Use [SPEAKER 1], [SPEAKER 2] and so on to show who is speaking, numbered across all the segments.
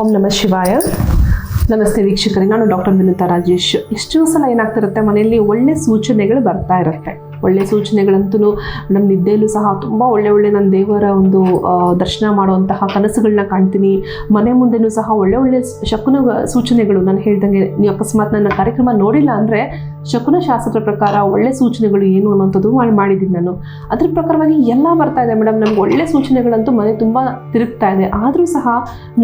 [SPEAKER 1] ಓಂ ನಮ ಶಿವಾಯ. ನಮಸ್ತೆ ವೀಕ್ಷಕರೇ, ನಾನು ಡಾಕ್ಟರ್ ವಿನುತಾ ರಾಜೇಶ್. ಎಷ್ಟೋ ಸಲ ಏನಾಗ್ತಿರುತ್ತೆ, ಮನೆಯಲ್ಲಿ ಒಳ್ಳೆ ಸೂಚನೆಗಳು ಬರ್ತಾ ಇರುತ್ತೆ. ಒಳ್ಳೆ ಸೂಚನೆಗಳಂತೂ ನಮ್ಮ ನಿದ್ದೆಯಲ್ಲೂ ಸಹ ತುಂಬ ಒಳ್ಳೆ ಒಳ್ಳೆ ನನ್ನ ದೇವರ ಒಂದು ದರ್ಶನ ಮಾಡುವಂತಹ ಕನಸುಗಳನ್ನ ಕಾಣ್ತೀನಿ. ಮನೆ ಮುಂದೆನೂ ಸಹ ಒಳ್ಳೆ ಒಳ್ಳೆ ಶಕುನ ಸೂಚನೆಗಳು ನಾನು ಹೇಳ್ದಂಗೆ ನೀವು ಅಕಸ್ಮಾತ್ ನನ್ನ ಕಾರ್ಯಕ್ರಮ ನೋಡಿಲ್ಲ ಅಂದರೆ ಶಕುನ ಶಾಸ್ತ್ರದ ಪ್ರಕಾರ ಒಳ್ಳೆ ಸೂಚನೆಗಳು ಏನು ಅನ್ನೋಂಥದ್ದು ಮಾಡಿ ಮಾಡಿದ್ದೀನಿ ನಾನು. ಅದ್ರ ಪ್ರಕಾರವಾಗಿ ಎಲ್ಲ ಬರ್ತಾ ಇದೆ ಮೇಡಮ್ ನಮ್ಗೆ ಒಳ್ಳೆ ಸೂಚನೆಗಳಂತೂ ಮನೆ ತುಂಬ ತಿರುಗ್ತಾ ಇದೆ. ಆದರೂ ಸಹ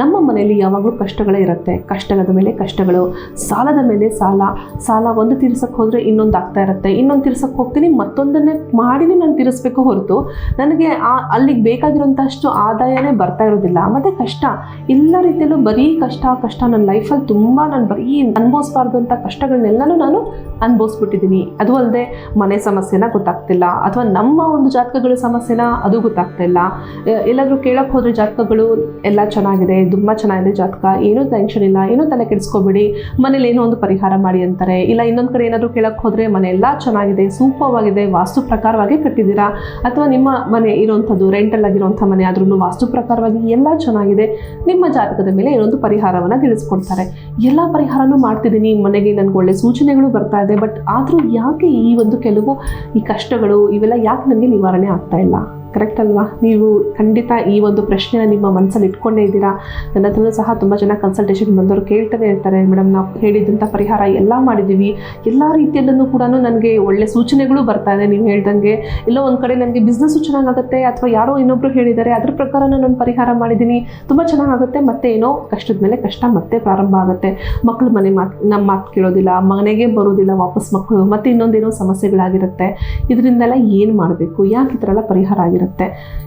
[SPEAKER 1] ನಮ್ಮ ಮನೆಯಲ್ಲಿ ಯಾವಾಗಲೂ ಕಷ್ಟಗಳೇ ಇರುತ್ತೆ. ಕಷ್ಟದ ಮೇಲೆ ಕಷ್ಟಗಳು, ಸಾಲದ ಮೇಲೆ ಸಾಲ ಸಾಲ ಒಂದು ತೀರ್ಸಕ್ಕೆ ಹೋದರೆ ಇನ್ನೊಂದು ಆಗ್ತಾ ಇರುತ್ತೆ. ಇನ್ನೊಂದು ತೀರ್ಸಕ್ಕೆ ಹೋಗ್ತೀನಿ ಮತ್ತೊಂದನ್ನೇ ಮಾಡಿನೇ ನಾನು ತೀರಿಸ್ಬೇಕು ಹೊರತು ನನಗೆ ಆ ಅಲ್ಲಿಗೆ ಬೇಕಾಗಿರೋಂಥಷ್ಟು ಆದಾಯನೇ ಬರ್ತಾ ಇರೋದಿಲ್ಲ. ಮತ್ತು ಕಷ್ಟ. ಎಲ್ಲ ರೀತಿಯಲ್ಲೂ ಬರೀ ಕಷ್ಟ ಕಷ್ಟ ನನ್ನ ಲೈಫಲ್ಲಿ ತುಂಬ ನಾನು ಬರೀ ಅನುಭವಿಸ್ಬಾರ್ದು ಅಂತ ಕಷ್ಟಗಳನ್ನೆಲ್ಲನೂ ನಾನು ಅನುಭವಿಸ್ಬಿಟ್ಟಿದ್ದೀನಿ. ಅದು ಅಲ್ಲದೆ ಮನೆ ಸಮಸ್ಯೆನ ಗೊತ್ತಾಗ್ತಿಲ್ಲ. ಅಥವಾ ನಮ್ಮ ಒಂದು ಜಾತಕಗಳ ಸಮಸ್ಯೆನ ಅದು ಗೊತ್ತಾಗ್ತಾ ಇಲ್ಲ ಕೇಳೋಕ್ಕೆ ಎಲ್ಲಾದ್ರೂ ಕೇಳಕ್ಕೆ ಹೋದ್ರೆ ಜಾತಕಗಳು ಎಲ್ಲ ಚೆನ್ನಾಗಿದೆ, ತುಂಬ ಚೆನ್ನಾಗಿದೆ ಜಾತಕ. ಏನೂ ಟೆನ್ಷನ್ ಇಲ್ಲ. ಏನೂ ತಲೆ ಕೆಡಿಸ್ಕೋಬೇಡಿ. ಮನೇಲಿ ಏನೋ ಒಂದು ಪರಿಹಾರ ಮಾಡಿ ಅಂತಾರೆ. ಇಲ್ಲ ಇನ್ನೊಂದು ಕಡೆ ಏನಾದರೂ ಕೇಳಕ್ಕೆ ಹೋದರೆ ಮನೆ ಎಲ್ಲ ಚೆನ್ನಾಗಿದೆ ಸೂಕ್ಷ್ಮವಾಗಿದೆ ವಾಸ್ತು ಪ್ರಕಾರವಾಗಿ ಕಟ್ಟಿದ್ದೀರಾ? ಅಥವಾ ನಿಮ್ಮ ಮನೆ ಇರೋವಂಥದ್ದು ರೆಂಟಲ್ ಆಗಿರುವಂಥ ಮನೆ ಆದ್ರೂ ವಾಸ್ತು ಪ್ರಕಾರವಾಗಿ ಎಲ್ಲ ಚೆನ್ನಾಗಿದೆ, ನಿಮ್ಮ ಜಾತಕದ ಮೇಲೆ ಇನ್ನೊಂದು ಪರಿಹಾರವನ್ನು ತಿಳಿಸ್ಕೊಡ್ತಾರೆ. ಎಲ್ಲ ಪರಿಹಾರನೂ ಮಾಡ್ತಿದ್ದೀನಿ, ಮನೆಗೆ ನನಗೆ ಒಳ್ಳೆ ಸೂಚನೆಗಳು ಬರ್ತಾ ಇದೆ, ಬಟ್ ಆದರೂ ಯಾಕೆ ಈ ಒಂದು ಕೆಲವು ಈ ಕಷ್ಟಗಳು ಇವೆಲ್ಲ ಯಾಕೆ ನನಗೆ ನಿವಾರಣೆ ಆಗ್ತಾ ಇಲ್ಲ? ಕರೆಕ್ಟ್ ಅಲ್ವಾ? ನೀವು ಖಂಡಿತ ಈ ಒಂದು ಪ್ರಶ್ನೆನ ನಿಮ್ಮ ಮನಸ್ಸಲ್ಲಿ ಇಟ್ಕೊಂಡೇ ಇದ್ದೀರಾ? ನನ್ನ ಹತ್ರನೂ ಸಹ ತುಂಬ ಜನ ಕನ್ಸಲ್ಟೇಷನ್ ಬಂದವರು ಕೇಳ್ತಾನೆ ಇರ್ತಾರೆ. ಮೇಡಮ್ ನಾವು ಹೇಳಿದಂಥ ಪರಿಹಾರ ಎಲ್ಲ ಮಾಡಿದ್ದೀವಿ. ಎಲ್ಲ ರೀತಿಯಲ್ಲೂ ಕೂಡ ನನಗೆ ಒಳ್ಳೆ ಸೂಚನೆಗಳು ಬರ್ತಾ ಇದೆ ನೀವು ಹೇಳ್ದಂಗೆ. ಎಲ್ಲೋ ಒಂದು ಕಡೆ ನನಗೆ ಬಿಸ್ನೆಸ್ಸು ಚೆನ್ನಾಗಾಗುತ್ತೆ ಅಥವಾ ಯಾರೋ ಇನ್ನೊಬ್ರು ಹೇಳಿದ್ದಾರೆ, ಅದ್ರ ಪ್ರಕಾರ ನಾನು ಪರಿಹಾರ ಮಾಡಿದ್ದೀನಿ. ತುಂಬ ಚೆನ್ನಾಗಾಗುತ್ತೆ, ಮತ್ತೆ ಏನೋ ಕಷ್ಟದ ಮೇಲೆ ಕಷ್ಟ ಮತ್ತೆ ಪ್ರಾರಂಭ ಆಗುತ್ತೆ. ಮಕ್ಕಳು ಮನೆ ಮಾತು ನಮ್ಮ ಮಾತು ಕೇಳೋದಿಲ್ಲ, ಮನೆಗೆ ಬರೋದಿಲ್ಲ, ವಾಪಸ್ ಮಕ್ಕಳು, ಮತ್ತೆ ಇನ್ನೊಂದೇನೋ ಸಮಸ್ಯೆಗಳಾಗಿರುತ್ತೆ. ಇದರಿಂದೆಲ್ಲ ಏನು ಮಾಡಬೇಕು? ಯಾಕೆ ಈ ಥರ ಎಲ್ಲ ಪರಿಹಾರ ಆಗಿರುತ್ತೆ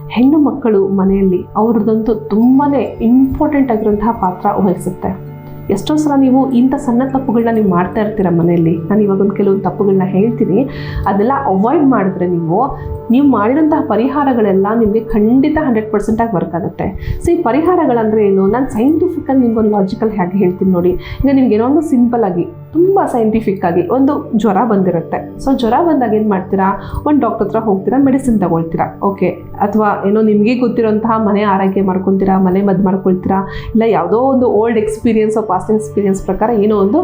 [SPEAKER 1] ಹೆಣ್ಣು ಮಕ್ಕಳು ಮನೆಯಲ್ಲಿ ಅವ್ರದ್ದಂತೂ ತುಂಬಾ ಇಂಪಾರ್ಟೆಂಟ್ ಆಗಿರುವಂತಹ ಪಾತ್ರ ವಹಿಸುತ್ತೆ. ಎಷ್ಟೋ ಸಲ ನೀವು ಇಂಥ ಸಣ್ಣ ತಪ್ಪುಗಳನ್ನ ನೀವು ಮಾಡ್ತಾ ಇರ್ತೀರ ಮನೆಯಲ್ಲಿ. ನಾನು ಇವಾಗೊಂದು ಕೆಲವೊಂದು ತಪ್ಪುಗಳನ್ನ ಹೇಳ್ತೀನಿ. ಅದೆಲ್ಲ ಅವಾಯ್ಡ್ ಮಾಡಿದ್ರೆ ನೀವು ನೀವು ಮಾಡಿರೋಂತಹ ಪರಿಹಾರಗಳೆಲ್ಲ ನಿಮಗೆ ಖಂಡಿತ ಹಂಡ್ರೆಡ್ ಪರ್ಸೆಂಟಾಗಿ ವರ್ಕ್ ಆಗುತ್ತೆ. ಸೊ ಈ ಪರಿಹಾರಗಳಂದ್ರೆ ಏನು? ನಾನು ಸೈಂಟಿಫಿಕಲ್ ನಿಮ್ಗೊಂದು ಲಾಜಿಕಲ್ ಹೇಗೆ ಹೇಳ್ತೀನಿ ನೋಡಿ. ಈಗ ನಿಮ್ಗೆ ಏನೋ ಒಂದು ಸಿಂಪಲ್ ಆಗಿ ತುಂಬ ಸೈಂಟಿಫಿಕ್ ಆಗಿ ಒಂದು ಜ್ವರ ಬಂದಿರುತ್ತೆ. ಸೊ ಜ್ವರ ಬಂದಾಗ ಏನು ಮಾಡ್ತೀರಾ? ಒಂದು ಡಾಕ್ಟರ್ ಹತ್ರ ಹೋಗ್ತೀರಾ? ಮೆಡಿಸಿನ್ ತಗೊಳ್ತೀರಾ? ಓಕೆ ಅಥವಾ ಏನೋ ನಿಮಗೆ ಗೊತ್ತಿರೋಂತಹ ಮನೆ ಆರೈಕೆ ಮಾಡ್ಕೊತೀರಾ? ಮನೆ ಮದ್ದು ಮಾಡ್ಕೊಳ್ತೀರಾ? ಇಲ್ಲ ಯಾವುದೋ ಒಂದು ಓಲ್ಡ್ ಎಕ್ಸ್ಪೀರಿಯನ್ಸ್ ಪಾಸ್ಟ್ ಎಕ್ಸ್ಪೀರಿಯನ್ಸ್ ಪ್ರಕಾರ ಏನೋ ಒಂದು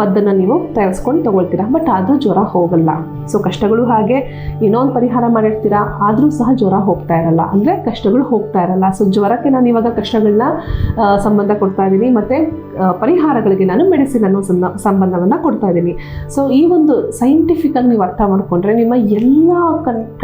[SPEAKER 1] ಮದ್ದನ್ನು ನೀವು ತಯಾರಿಸ್ಕೊಂಡು ತಗೊಳ್ತೀರಾ? ಬಟ್ ಆದರೂ ಜ್ವರ ಹೋಗಲ್ಲ. ಸೊ ಕಷ್ಟಗಳು ಹಾಗೆ ಏನೋ ಒಂದು ಪರಿಹಾರ ಮಾಡಿರ್ತೀರಾ? ಆದರೂ ಸಹ ಜ್ವರ ಹೋಗ್ತಾ ಇರಲ್ಲ. ಅಂದರೆ ಕಷ್ಟಗಳು ಹೋಗ್ತಾ ಇರಲ್ಲ. ಸೊ ಜ್ವರಕ್ಕೆ ನಾನು ಇವಾಗ ಕಷ್ಟಗಳನ್ನ ಸಂಬಂಧ ಕೊಡ್ತಾ ಇದ್ದೀನಿ. ಮತ್ತು ಪರಿಹಾರಗಳಿಗೆ ನಾನು ಮೆಡಿಸಿನ್ ಅನ್ನು ಸಂಬ ಸಂಬಂಧವನ್ನು ಕೊಡ್ತಾ ಇದ್ದೀನಿ ಸೊ ಈ ಒಂದು ಸೈಂಟಿಫಿಕಾಗಿ ನೀವು ಅರ್ಥ ಮಾಡಿಕೊಂಡ್ರೆ ನಿಮ್ಮ ಎಲ್ಲ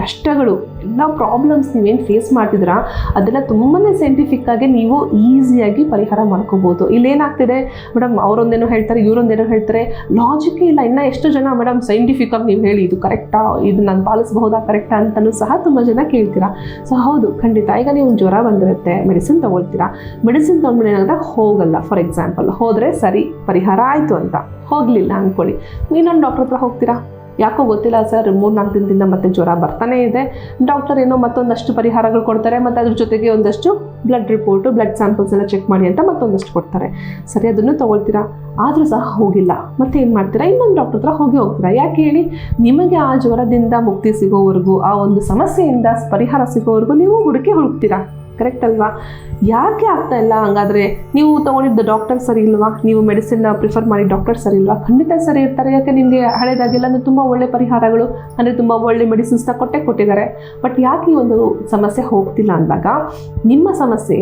[SPEAKER 1] ಕಷ್ಟಗಳು, ಎಲ್ಲ ಪ್ರಾಬ್ಲಮ್ಸ್ ನೀವೇನು ಫೇಸ್ ಮಾಡ್ತಿದ್ದೀರಾ, ಅದೆಲ್ಲ ತುಂಬಾ ಸೈಂಟಿಫಿಕ್ಕಾಗಿ ನೀವು ಈಸಿಯಾಗಿ ಪರಿಹಾರ ಮಾಡ್ಕೋಬೋದು. ಇಲ್ಲೇನಾಗ್ತಿದೆ ಮೇಡಮ್ ಅವರೊಂದೇನೋ ಹೇಳ್ತಾರೆ, ಇವರೊಂದೇನೋ ಹೇಳ್ತಾರೆ ಲಾಜಿಕೇ ಇಲ್ಲ. ಇನ್ನು ಎಷ್ಟು ಜನ ಮೇಡಮ್ ಸೈಂಟಿಫಿಕ್ಕಾಗಿ ನೀವು ಹೇಳಿ ಇದು ಕರೆಕ್ಟಾ ಇದು ನಾನು ಪಾಲಿಸಬಹುದಾ ಕರೆಕ್ಟಾ ಅಂತಲೂ ಸಹ ತುಂಬ ಜನ ಕೇಳ್ತೀರಾ. ಸೊ ಹೌದು, ಖಂಡಿತ. ಈಗ ನೀವು ಜ್ವರ ಬಂದಿರುತ್ತೆ ಮೆಡಿಸಿನ್ ತೊಗೊಳ್ತೀರಾ. ಮೆಡಿಸಿನ್ ತೊಗೊಂಡ್ಮೇಲೆ ಏನಾಗುತ್ತೆ? ಹೋಗಲ್ಲ. ಫಾರ್ ಎಕ್ಸಾಂಪಲ್ ಹೋದರೆ ಸರಿ, ಪರಿಹಾರ ಆಯಿತು ಅಂತ. ಹೋಗಲಿಲ್ಲ ಅಂದ್ಕೊಳ್ಳಿ ಇನ್ನೊಂದು ಡಾಕ್ಟ್ರ್ ಹತ್ರ ಹೋಗ್ತೀರಾ? ಯಾಕೋ ಗೊತ್ತಿಲ್ಲ ಸರ್ ಮೂರು ನಾಲ್ಕು ದಿನದಿಂದ ಮತ್ತೆ ಜ್ವರ ಬರ್ತಾನೆ ಇದೆ. ಡಾಕ್ಟರ್ ಏನೋ ಮತ್ತೊಂದಷ್ಟು ಪರಿಹಾರಗಳು ಕೊಡ್ತಾರೆ, ಮತ್ತು ಅದ್ರ ಜೊತೆಗೆ ಒಂದಷ್ಟು ಬ್ಲಡ್ ರಿಪೋರ್ಟು ಬ್ಲಡ್ ಸ್ಯಾಂಪಲ್ಸ್ ಎಲ್ಲ ಚೆಕ್ ಮಾಡಿ ಅಂತ ಮತ್ತೊಂದಷ್ಟು ಕೊಡ್ತಾರೆ. ಸರಿ, ಅದನ್ನು ತೊಗೊಳ್ತೀರಾ? ಆದರೂ ಸಹ ಹೋಗಿಲ್ಲ. ಮತ್ತೆ ಏನು ಮಾಡ್ತೀರಾ? ಇನ್ನೊಂದು ಡಾಕ್ಟರ್ ಹತ್ರ ಹೋಗಿ ಹೋಗ್ತೀರಾ? ಯಾಕೆ ಹೇಳಿ? ನಿಮಗೆ ಆ ಜ್ವರದಿಂದ ಮುಕ್ತಿ ಸಿಗೋವರೆಗೂ, ಆ ಒಂದು ಸಮಸ್ಯೆಯಿಂದ ಪರಿಹಾರ ಸಿಗೋವರೆಗೂ ನೀವು ಹುಡುಕಿ ಹುಡುಕ್ತೀರಾ? ಕರೆಕ್ಟ್ ಅಲ್ವಾ? ಯಾಕೆ ಆಗ್ತಾ ಇಲ್ಲ? ಹಂಗಾದ್ರೆ ನೀವು ತಗೊಂಡಿದ್ದ ಡಾಕ್ಟರ್ ಸರಿ ಇಲ್ವಾ? ನೀವು ಮೆಡಿಸಿನ್ ಪ್ರಿಫರ್ ಮಾಡಿ ಡಾಕ್ಟರ್ ಸರಿ ಇಲ್ವಾ? ಖಂಡಿತ ಸರಿ ಇರ್ತಾರೆ. ಯಾಕೆ ನಿಮಗೆ ಹಳೇದಾಗೆಲ್ಲ ತುಂಬ ಒಳ್ಳೆ ಪರಿಹಾರಗಳು, ಅಂದರೆ ತುಂಬ ಒಳ್ಳೆ ಮೆಡಿಸಿನ್ಸ್ನ ಕೊಟ್ಟೆ ಕೊಟ್ಟಿದ್ದಾರೆ. ಬಟ್ ಯಾಕೆ ಈ ಒಂದು ಸಮಸ್ಯೆ ಹೋಗ್ತಿಲ್ಲ ಅಂದಾಗ, ನಿಮ್ಮ ಸಮಸ್ಯೆ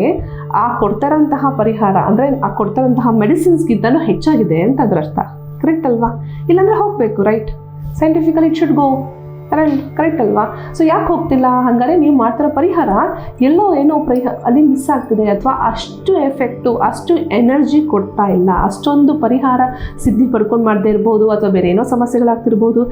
[SPEAKER 1] ಆ ಕೊಡ್ತಾರಂತಹ ಪರಿಹಾರ, ಅಂದರೆ ಆ ಕೊಡ್ತಾರಂತಹ ಮೆಡಿಸಿನ್ಸ್ಗಿಂತನೂ ಹೆಚ್ಚಾಗಿದೆ ಅಂತ ಅದರ ಅರ್ಥ. ಕರೆಕ್ಟ್ ಅಲ್ವಾ? ಇಲ್ಲಾಂದರೆ ಹೋಗಬೇಕು right scientifically it should go correct correct ಅಲ್ವಾ? ಸೊ ಯಾಕೆ ಹೋಗ್ತಿಲ್ಲ? ಹಾಗಾದ್ರೆ ನೀವು ಮಾಡ್ತಿರೋ ಪರಿಹಾರ ಎಲ್ಲೋ ಏನೋ ಪರಿಹಾರ ಅಲ್ಲಿ ಮಿಸ್ ಆಗ್ತಿದೆ ಅಥವಾ ಅಷ್ಟು ಎಫೆಕ್ಟು ಅಷ್ಟು ಎನರ್ಜಿ ಕೊಡ್ತಾ ಇಲ್ಲ. ಅಷ್ಟೊಂದು ಪರಿಹಾರ ಸಿದ್ಧಿ ಪಡ್ಕೊಂಡು ಮಾಡದೇ ಇರ್ಬೋದು ಅಥವಾ ಬೇರೆ ಏನೋ ಸಮಸ್ಯೆಗಳಾಗ್ತಿರ್ಬೋದು.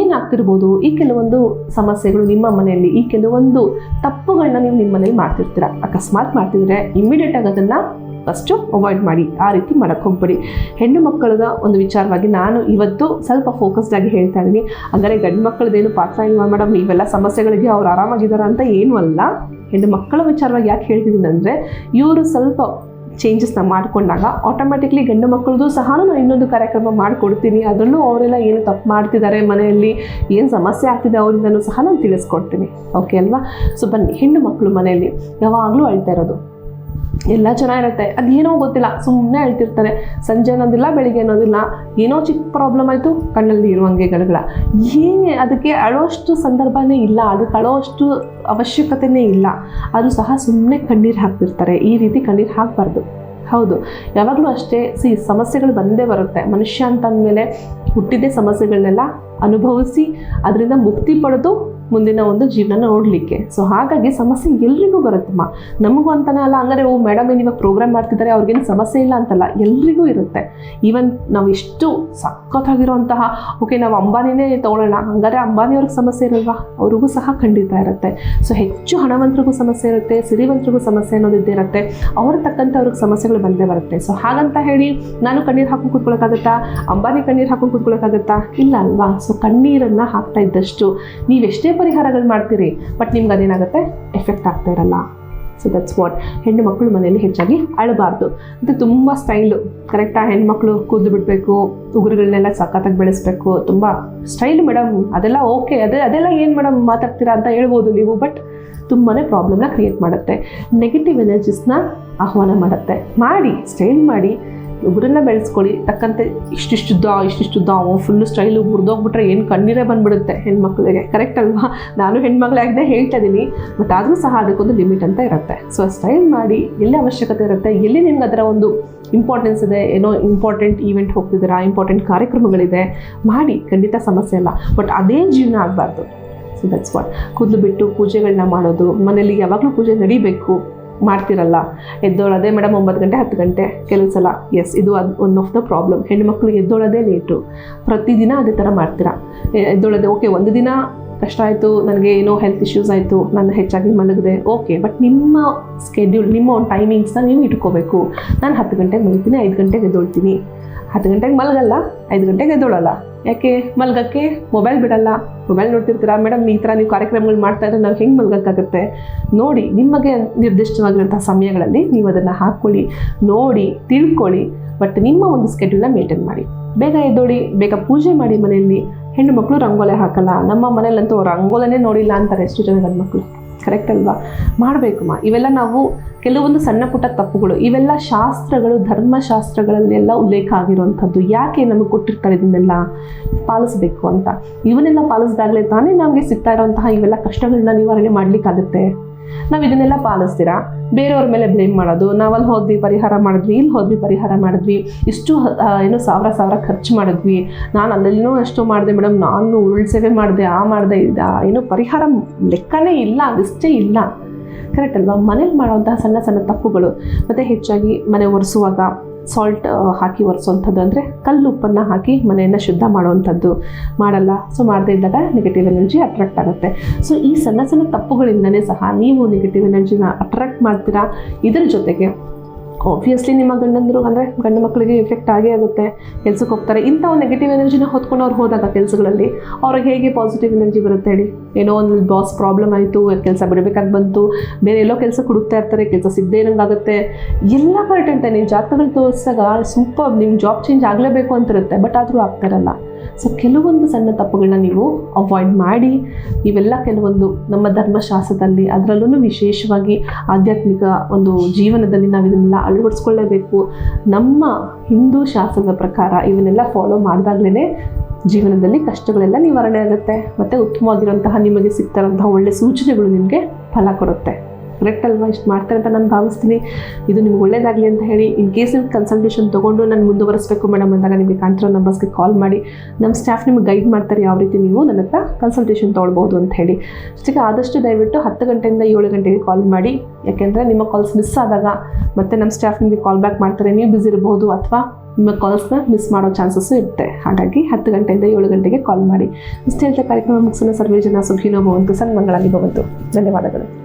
[SPEAKER 1] ಏನಾಗ್ತಿರ್ಬೋದು? ಈ ಕೆಲವೊಂದು ಸಮಸ್ಯೆಗಳು ನಿಮ್ಮ ಮನೆಯಲ್ಲಿ, ಈ ಕೆಲವೊಂದು ತಪ್ಪುಗಳನ್ನ ನೀವು ನಿಮ್ಮ ಮನೇಲಿ ಮಾಡ್ತಿರ್ತೀರ. ಅಕಸ್ಮಾತ್ ಮಾಡ್ತಿದ್ರೆ ಇಮ್ಮಿಡಿಯೇಟಾಗಿ ಅದನ್ನು ಫಸ್ಟು ಅವಾಯ್ಡ್ ಮಾಡಿ, ಆ ರೀತಿ ಮಾಡೋಕ್ಕೆ ಹೋಗ್ಬೇಡಿ ಹೆಣ್ಣು ಮಕ್ಕಳದ ಒಂದು ವಿಚಾರವಾಗಿ ನಾನು ಇವತ್ತು ಸ್ವಲ್ಪ ಫೋಕಸ್ಡ್ ಆಗಿ ಹೇಳ್ತಾ ಇದ್ದೀನಿ. ಅಂದರೆ ಗಂಡು ಮಕ್ಕಳದೇನು ಪಾತ್ರ ಇಲ್ವಾ ಮೇಡಮ್ ಇವೆಲ್ಲ ಸಮಸ್ಯೆಗಳಿಗೆ ಅವ್ರು ಆರಾಮಾಗಿದ್ದಾರೆ ಅಂತ ಏನೂ ಅಲ್ಲ. ಹೆಣ್ಣು ಮಕ್ಕಳ ವಿಚಾರವಾಗಿ ಯಾಕೆ ಹೇಳ್ತಿದ್ದೀನಿ ಅಂದರೆ, ಇವರು ಸ್ವಲ್ಪ ಚೇಂಜಸ್ನ ಮಾಡಿಕೊಂಡಾಗ ಆಟೋಮೆಟಿಕ್ಲಿ ಗಂಡು ಮಕ್ಕಳದು ಸಹ ನಾನು ಇನ್ನೊಂದು ಕಾರ್ಯಕ್ರಮ ಮಾಡಿಕೊಡ್ತೀನಿ. ಅದರಲ್ಲೂ ಅವರೆಲ್ಲ ಏನು ತಪ್ಪು ಮಾಡ್ತಿದ್ದಾರೆ ಮನೆಯಲ್ಲಿ, ಏನು ಸಮಸ್ಯೆ ಆಗ್ತಿದೆ ಅವರಿಂದನೂ ಸಹ ನಾನು ತಿಳಿಸ್ಕೊಡ್ತೀನಿ. ಓಕೆ ಅಲ್ವಾ? ಸೊ ಬನ್ನಿ, ಹೆಣ್ಣು ಮಕ್ಕಳು ಮನೆಯಲ್ಲಿ ಯಾವಾಗಲೂ ಅಳ್ತಾ ಇರೋದು. ಎಲ್ಲ ಚೆನ್ನಾಗಿರುತ್ತೆ. ಅದೇನೋ ಗೊತ್ತಿಲ್ಲ ಸುಮ್ಮನೆ ಹೇಳ್ತಿರ್ತಾರೆ. ಸಂಜೆ ಅನ್ನೋದಿಲ್ಲ, ಬೆಳಿಗ್ಗೆ ಅನ್ನೋದಿಲ್ಲ. ಏನೋ ಚಿಕ್ಕ ಪ್ರಾಬ್ಲಮ್ ಆಯಿತು, ಕಣ್ಣಲ್ಲಿ ಇರುವಂಗೆ ಗಳಗಳ. ಏನೇ ಅದಕ್ಕೆ ಅಳೋಷ್ಟು ಸಂದರ್ಭನೇ ಇಲ್ಲ, ಅದಕ್ಕೆ ಅಳೋಷ್ಟು ಅವಶ್ಯಕತೆನೇ ಇಲ್ಲ. ಅದು ಸಹ ಸುಮ್ಮನೆ ಕಣ್ಣೀರು ಹಾಕ್ತಿರ್ತಾರೆ. ಈ ರೀತಿ ಕಣ್ಣೀರು ಹಾಕಬಾರ್ದು. ಹೌದು. ಯಾವಾಗಲೂ ಅಷ್ಟೇ, ಸಿ ಸಮಸ್ಯೆಗಳು ಬಂದೇ ಬರುತ್ತೆ. ಮನುಷ್ಯ ಅಂತಂದಮೇಲೆ ಹುಟ್ಟಿದ್ದೇ ಸಮಸ್ಯೆಗಳನ್ನೆಲ್ಲ ಅನುಭವಿಸಿ, ಅದರಿಂದ ಮುಕ್ತಿ ಪಡೆದು ಮುಂದಿನ ಒಂದು ಜೀವನ ನೋಡಲಿಕ್ಕೆ. ಸೊ ಹಾಗಾಗಿ ಸಮಸ್ಯೆ ಎಲ್ರಿಗೂ ಬರುತ್ತಮ್ಮ. ನಮಗೂ ಅಂತಾನೆ ಅಲ್ಲ, ಹಂಗಾರೆ, ಓ ಮೇಡಮ್ ಏನು ಇವಾಗ ಪ್ರೋಗ್ರಾಮ್ ಮಾಡ್ತಿದ್ದಾರೆ ಅವ್ರಿಗೇನು ಸಮಸ್ಯೆ ಇಲ್ಲ ಅಂತಲ್ಲ, ಎಲ್ರಿಗೂ ಇರುತ್ತೆ. ಈವನ್ ನಾವು ಎಷ್ಟು ಸಖತ್ತಾಗಿರುವಂತಹ ಓಕೆ ನಾವು ಅಂಬಾನಿನೇ ತೊಗೊಳ್ಳೋಣ, ಹಂಗಾದ್ರೆ ಅಂಬಾನಿಯವ್ರಿಗೆ ಸಮಸ್ಯೆ ಇರಲ್ವಾ? ಅವ್ರಿಗೂ ಸಹ ಖಂಡಿತ ಇರುತ್ತೆ. ಸೊ ಹೆಚ್ಚು ಹಣವಂತರಿಗೂ ಸಮಸ್ಯೆ ಇರುತ್ತೆ, ಸಿರಿವಂತರಿಗೂ ಸಮಸ್ಯೆ ಅನ್ನೋದಿದ್ದೇ ಇರುತ್ತೆ. ಅವ್ರ ತಕ್ಕಂತೆ ಅವ್ರಿಗೆ ಸಮಸ್ಯೆಗಳು ಬಂದೇ ಬರುತ್ತೆ. ಸೊ ಹಾಗಂತ ಹೇಳಿ, ನಾನು ಕಣ್ಣೀರು ಹಾಕೊಂಡು ಕೂತ್ಕೊಳ್ಳೋಕ್ಕಾಗತ್ತಾ ಅಂಬಾನಿ ಕಣ್ಣೀರು ಹಾಕೊಂಡು ಕೂತ್ಕೊಳ್ಳೋಕ್ಕಾಗತ್ತಾ ಇಲ್ಲ ಅಲ್ವಾ? ಸೊ ಕಣ್ಣೀರನ್ನು ಹಾಕ್ತಾ ಇದ್ದಷ್ಟು ನೀವೆಷ್ಟೇ ಪರಿಹಾರಗಳು ಮಾಡ್ತೀರಿ ಬಟ್ ನಿಮ್ಗೆ ಅದೇನಾಗುತ್ತೆ? ಎಫೆಕ್ಟ್ ಆಗ್ತಾ ಇರಲ್ಲ. ಸೊ ದಟ್ಸ್ ವಾಟ್ ಹೆಣ್ಣು ಮಕ್ಕಳು ಮನೆಯಲ್ಲಿ ಹೆಚ್ಚಾಗಿ ಅಳಬಾರ್ದು. ಮತ್ತು ತುಂಬ ಸ್ಟೈಲು ಕರೆಕ್ಟಾಗಿ ಹೆಣ್ಮಕ್ಳು ಕೂದಲು ಬಿಡಬೇಕು ಉಗುರುಗಳನ್ನೆಲ್ಲ ಸಖತ್ತಾಗಿ ಬೆಳೆಸ್ಬೇಕು, ತುಂಬ ಸ್ಟೈಲು ಮೇಡಮ್ ಅದೆಲ್ಲ ಓಕೆ ಅದೇ, ಅದೆಲ್ಲ ಏನು ಮೇಡಮ್ ಮಾತಾಡ್ತೀರಾ ಅಂತ ಹೇಳ್ಬೋದು ನೀವು ಬಟ್ ತುಂಬಾ ಪ್ರಾಬ್ಲಮ್ನ ಕ್ರಿಯೇಟ್ ಮಾಡುತ್ತೆ. ನೆಗೆಟಿವ್ ಎನರ್ಜೀಸ್ನ ಆಹ್ವಾನ ಮಾಡುತ್ತೆ. ಮಾಡಿ ಸ್ಟೈಲ್ ಮಾಡಿ. ಉಗುರನ್ನ ಬೆಳೆಸ್ಕೊಳ್ಳಿ, ತಕ್ಕಂತೆ ಇಷ್ಟಿಷ್ಟುದ್ದ ಇಷ್ಟಿಷ್ಟುದ್ದ ಅವ ಫುಲ್ಲು ಸ್ಟೈಲು ಮುರಿದೋಗ್ಬಿಟ್ರೆ ಏನು ಕಣ್ಣೀರೇ ಬಂದ್ಬಿಡುತ್ತೆ ಹೆಣ್ಮಕ್ಳಿಗೆ. ಕರೆಕ್ಟ್ ಅಲ್ವಾ? ನಾನು ಹೆಣ್ಮಗಳಾಗದೆ ಹೇಳ್ತಾ ಇದ್ದೀನಿ ಬಟ್ ಆದರೂ ಸಹ ಅದಕ್ಕೊಂದು ಲಿಮಿಟ್ ಅಂತ ಇರುತ್ತೆ. ಸೊ ಸ್ಟೈಲ್ ಮಾಡಿ ಎಲ್ಲಿ ಅವಶ್ಯಕತೆ ಇರುತ್ತೆ, ಎಲ್ಲಿ ನಿಮ್ಗೆ ಅದರ ಒಂದು ಇಂಪಾರ್ಟೆನ್ಸ್ ಇದೆ, ಏನೋ ಇಂಪಾರ್ಟೆಂಟ್ ಈವೆಂಟ್ ಹೋಗ್ತಿದ್ದೀರಾ ಇಂಪಾರ್ಟೆಂಟ್ ಕಾರ್ಯಕ್ರಮಗಳಿದೆ, ಮಾಡಿ. ಖಂಡಿತ ಸಮಸ್ಯೆ ಇಲ್ಲ. ಬಟ್ ಅದೇ ಜೀವನ ಆಗಬಾರ್ದು. ಸೊ ದಟ್ಸ್ ವಾಟ್ ಕೂದಲು ಬಿಟ್ಟು ಪೂಜೆಗಳನ್ನ ಮಾಡೋದು, ಮನೇಲಿ ಯಾವಾಗಲೂ ಪೂಜೆ ನಡಿಬೇಕು. ಮಾಡ್ತಿರಲ್ಲ. ಎದ್ದೋಳೋದೇ ಮೇಡಮ್ ಒಂಬತ್ತು ಗಂಟೆ, ಹತ್ತು ಗಂಟೆ ಕೆಲವು ಸಲ ಎಸ್ ಇದು ಅದು ಒನ್ ಆಫ್ ದ ಪ್ರಾಬ್ಲಮ್ ಹೆಣ್ಣುಮಕ್ಳು ಎದ್ದೋಳೋದೇ ಲೇಟು ಪ್ರತಿದಿನ ಅದೇ ಥರ ಮಾಡ್ತೀರಾ? ಎದ್ದೋಳೋದೆ ಓಕೆ ಒಂದು ದಿನ ಕಷ್ಟ ಆಯಿತು, ನನಗೆ ಏನೋ ಹೆಲ್ತ್ ಇಶ್ಯೂಸ್ ಆಯಿತು ನಾನು ಹೆಚ್ಚಾಗಿ ಮಲಗಿದೆ ಓಕೆ ಬಟ್ ನಿಮ್ಮ ಸ್ಕೆಡ್ಯೂಲ್ ನಿಮ್ಮ ಒಂದು ಟೈಮಿಂಗ್ಸ್ನ ನೀವು ಇಟ್ಕೋಬೇಕು. ನಾನು ಹತ್ತು ಗಂಟೆಗೆ ಮಲಗ್ತೀನಿ, ಐದು ಗಂಟೆಗೆ ಎದ್ದೊಳ್ತೀನಿ. ಹತ್ತು ಗಂಟೆಗೆ ಮಲಗಲ್ಲ, ಐದು ಗಂಟೆಗೆ ಎದ್ದೊಳಲ್ಲ. ಯಾಕೆ? ಮಲ್ಗಕ್ಕೆ ಮೊಬೈಲ್ ಬಿಡಲ್ಲ. ಮೊಬೈಲ್ ನೋಡ್ತಿರ್ತೀರಾ? ಮೇಡಮ್, ಈ ಥರ ನೀವು ಕಾರ್ಯಕ್ರಮಗಳು ಮಾಡ್ತಾ ಇದ್ರೆ ನಾವು ಹೆಂಗೆ ಮಲ್ಗಕ್ಕಾಗುತ್ತೆ? ನೋಡಿ ನಿಮಗೆ ನಿರ್ದಿಷ್ಟವಾಗಿರುವಂಥ ಸಮಯಗಳಲ್ಲಿ ನೀವು ಅದನ್ನು ಹಾಕ್ಕೊಳ್ಳಿ. ನೋಡಿ, ತಿಳ್ಕೊಳ್ಳಿ. ಬಟ್ ನಿಮ್ಮ ಒಂದು ಸ್ಕೆಡ್ಯೂಲ್ನ ಮೇಂಟೈನ್ ಮಾಡಿ. ಬೇಗ ಎದ್ದೋಡಿ, ಬೇಗ ಪೂಜೆ ಮಾಡಿ ಮನೆಯಲ್ಲಿ. ಹೆಣ್ಣು ಮಕ್ಕಳು ರಂಗೋಲೆ ಹಾಕಲ್ಲ. ನಮ್ಮ ಮನೇಲಂತೂ ರಂಗೋಲೆನೇ ನೋಡಿಲ್ಲ ಅಂತಾರೆ ಎಷ್ಟು ಜನ ಮಕ್ಕಳು ಕರೆಕ್ಟ್ ಅಲ್ವಾ? ಮಾಡಬೇಕಮ್ಮ ಇವೆಲ್ಲ ನಾವು ಕೆಲವೊಂದು ಸಣ್ಣ ಪುಟ್ಟ ತಪ್ಪುಗಳು, ಇವೆಲ್ಲ ಶಾಸ್ತ್ರಗಳು, ಧರ್ಮಶಾಸ್ತ್ರಗಳಲ್ಲೆಲ್ಲ ಉಲ್ಲೇಖ ಆಗಿರುವಂಥದ್ದು ಯಾಕೆ ನಮಗೆ ಕೊಟ್ಟಿರ್ತಾರೆ ಇದನ್ನೆಲ್ಲ ಪಾಲಿಸಬೇಕು ಅಂತ? ಇವನ್ನೆಲ್ಲ ಪಾಲಿಸಿದಾಗಲೇ ತಾನೇ ನಮಗೆ ಸಿಗ್ತಾ ಇರೋಂತಹ ಇವೆಲ್ಲ ಕಷ್ಟಗಳನ್ನ ನಿವಾರಣೆ ಮಾಡ್ಲಿಕ್ಕಾಗುತ್ತೆ? ನಾವು ಇದನ್ನೆಲ್ಲ ಪಾಲಿಸ್ತೀರಾ? ಬೇರೆಯವ್ರ ಮೇಲೆ ಬ್ಲೇಮ್ ಮಾಡೋದು. ನಾವಲ್ಲಿ ಹೋದ್ವಿ, ಪರಿಹಾರ ಮಾಡಿದ್ವಿ, ಇಲ್ಲಿ ಹೋದ್ವಿ, ಪರಿಹಾರ ಮಾಡಿದ್ವಿ. ಇಷ್ಟು ಏನು ಸಾವಿರ ಸಾವಿರ ಖರ್ಚು ಮಾಡಿದ್ವಿ. ನಾನು ಅಲ್ಲೆಲ್ಲೂ ಅಷ್ಟು ಮಾಡಿದೆ ಮೇಡಮ್ ನಾನು ಉರುಳು ಸೇವೆ ಮಾಡಿದೆ, ಆ ಮಾಡಿದೆ, ಇದ ಏನು ಪರಿಹಾರ ಲೆಕ್ಕನೇ ಇಲ್ಲ, ಅದಿಷ್ಟೇ ಇಲ್ಲ. ಕರೆಕ್ಟ್ ಅಲ್ವಾ? ಮನೇಲಿ ಮಾಡುವಂತಹ ಸಣ್ಣ ಸಣ್ಣ ತಪ್ಪುಗಳು. ಮತ್ತು ಹೆಚ್ಚಾಗಿ ಮನೆ ಒರೆಸುವಾಗ ಸಾಲ್ಟ್ ಹಾಕಿ ಒರೆಸುವಂಥದ್ದು ಅಂದರೆ ಕಲ್ಲು ಉಪ್ಪನ್ನು ಹಾಕಿ ಮನೆಯನ್ನು ಶುದ್ಧ ಮಾಡುವಂಥದ್ದು ಮಾಡಲ್ಲ. ಸೊ ಮಾಡದೇ ಇದ್ದಾಗ ನೆಗೆಟಿವ್ ಎನರ್ಜಿ ಅಟ್ರಾಕ್ಟ್ ಆಗುತ್ತೆ. ಸೊ ಈ ಸಣ್ಣ ಸಣ್ಣ ತಪ್ಪುಗಳಿಂದನೇ ಸಹ ನೀವು ನೆಗೆಟಿವ್ ಎನರ್ಜಿನ ಅಟ್ರಾಕ್ಟ್ ಮಾಡ್ತೀರಾ? ಇದರ ಜೊತೆಗೆ ಆಬ್ವಿಯಸ್ಲಿ ನಿಮ್ಮ ಗಂಡಂದರು ಅಂದರೆ ಗಂಡು ಮಕ್ಕಳಿಗೆ ಎಫೆಕ್ಟ್ ಆಗೇ ಆಗುತ್ತೆ. ಕೆಲಸಕ್ಕೆ ಹೋಗ್ತಾರೆ. ಇಂಥ ಒಂದು ನೆಗೆಟಿವ್ ಎನರ್ಜಿನ ಹೊತ್ಕೊಂಡು ಅವ್ರು ಹೋದಾಗ ಕೆಲಸಗಳಲ್ಲಿ ಅವ್ರಿಗೆ ಹೇಗೆ ಪಾಸಿಟಿವ್ ಎನರ್ಜಿ ಬರುತ್ತೆ ಹೇಳಿ? ಏನೋ ಒಂದು ಬಾಸ್ ಪ್ರಾಬ್ಲಮ್ ಆಯಿತು, ಕೆಲಸ ಬಿಡಬೇಕಾಗಿ ಬಂತು, ಬೇರೆ ಎಲ್ಲೋ ಕೆಲಸ ಹುಡುಕ್ತಾ ಇರ್ತಾರೆ, ಕೆಲಸ ಸಿಗದೆ ಇರೋಂಗಾಗುತ್ತೆ. ಎಲ್ಲ ಕರೆಕ್ಟ್ ಅಂತ. ನೀವು ಜಾತಕಗಳು ತೋರಿಸಿದಾಗ ಸೂಪರ್ ನಿಮ್ಮ ಜಾಬ್ ಚೇಂಜ್ ಆಗಲೇಬೇಕು ಅಂತಿರುತ್ತೆ ಬಟ್ ಆದರೂ ಆಗ್ತಾ ಇರಲ್ಲ. ಸೊ ಕೆಲವೊಂದು ಸಣ್ಣ ತಪ್ಪುಗಳನ್ನ ನೀವು ಅವಾಯ್ಡ್ ಮಾಡಿ, ಇವೆಲ್ಲ ಕೆಲವೊಂದು ನಮ್ಮ ಧರ್ಮಶಾಸ್ತ್ರದಲ್ಲಿ ಅದರಲ್ಲೂ ವಿಶೇಷವಾಗಿ ಆಧ್ಯಾತ್ಮಿಕ ಒಂದು ಜೀವನದಲ್ಲಿ ನಾವು ಇದನ್ನೆಲ್ಲ ಅಳವಡಿಸ್ಕೊಳ್ಳೇಬೇಕು. ನಮ್ಮ ಹಿಂದೂ ಶಾಸ್ತ್ರದ ಪ್ರಕಾರ ಇವನ್ನೆಲ್ಲ ಫಾಲೋ ಮಾಡಿದಾಗಲೇ ಜೀವನದಲ್ಲಿ ಕಷ್ಟಗಳೆಲ್ಲ ನಿವಾರಣೆ ಆಗುತ್ತೆ. ಮತ್ತು ಉತ್ತಮವಾಗಿರುವಂತಹ ನಿಮಗೆ ಸಿಗ್ತಾರಂತಹ ಒಳ್ಳೆಯ ಸೂಚನೆಗಳು ನಿಮಗೆ ಫಲ ಕೊಡುತ್ತೆ. ಕರೆಕ್ಟ್ ಅಲ್ವಾ? ಇಷ್ಟು ಮಾಡ್ತಾರೆ ಅಂತ ನಾನು ಭಾವಿಸ್ತೀನಿ. ಇದು ನಿಮ್ಗೆ ಒಳ್ಳೇದಾಗಲಿ ಅಂತ ಹೇಳಿ ಇನ್ ಕೇಸ್ ನೀವು ಕನ್ಸಲ್ಟೇಷನ್ ತೊಗೊಂಡು ನಾನು ಮುಂದುವರಿಸಬೇಕು ಮೇಡಮ್ ಅಂದಾಗ ನಿಮಗೆ ಕಾಣ್ತಿರೋ ನಂಬರ್ಸ್ಗೆ ಕಾಲ್ ಮಾಡಿ. ನಮ್ಮ ಸ್ಟಾಫ್ ನಿಮ್ಗೆ ಗೈಡ್ ಮಾಡ್ತಾರೆ ಯಾವ ರೀತಿ ನೀವು ನನ್ನ ಹತ್ರ ಕನ್ಸಲ್ಟೇಷನ್ ತೊಗೊಳ್ಬೋದು ಅಂತ ಹೇಳಿ. ಜೊತೆಗೆ ಆದಷ್ಟು ದಯವಿಟ್ಟು ಹತ್ತು ಗಂಟೆಯಿಂದ ಏಳು ಗಂಟೆಗೆ ಕಾಲ್ ಮಾಡಿ. ಯಾಕೆಂದರೆ ನಿಮ್ಮ ಕಾಲ್ಸ್ ಮಿಸ್ ಆದಾಗ ಮತ್ತೆ ನಮ್ಮ ಸ್ಟಾಫ್ ನಿಮಗೆ ಕಾಲ್ ಬ್ಯಾಕ್ ಮಾಡ್ತಾರೆ. ನೀವು ಬ್ಯುಸಿ ಇರ್ಬೋದು ಅಥವಾ ನಿಮ್ಮ ಕಾಲ್ಸ್ನ ಮಿಸ್ ಮಾಡೋ ಚಾನ್ಸಸ್ಸು ಇರುತ್ತೆ. ಹಾಗಾಗಿ ಹತ್ತು ಗಂಟೆಯಿಂದ ಏಳು ಗಂಟೆಗೆ ಕಾಲ್ ಮಾಡಿ. ಇಷ್ಟು ಹೇಳ್ತಾ ಕಾರ್ಯಕ್ರಮ ಮುಗಿಸೋಣ. ಸರ್ವೇ ಜನ ಸುಖಿನೋ ಭವಂತು. ಸನ್ಮಂಗಳಾಗಿ ಭವಂತು. ಧನ್ಯವಾದಗಳು.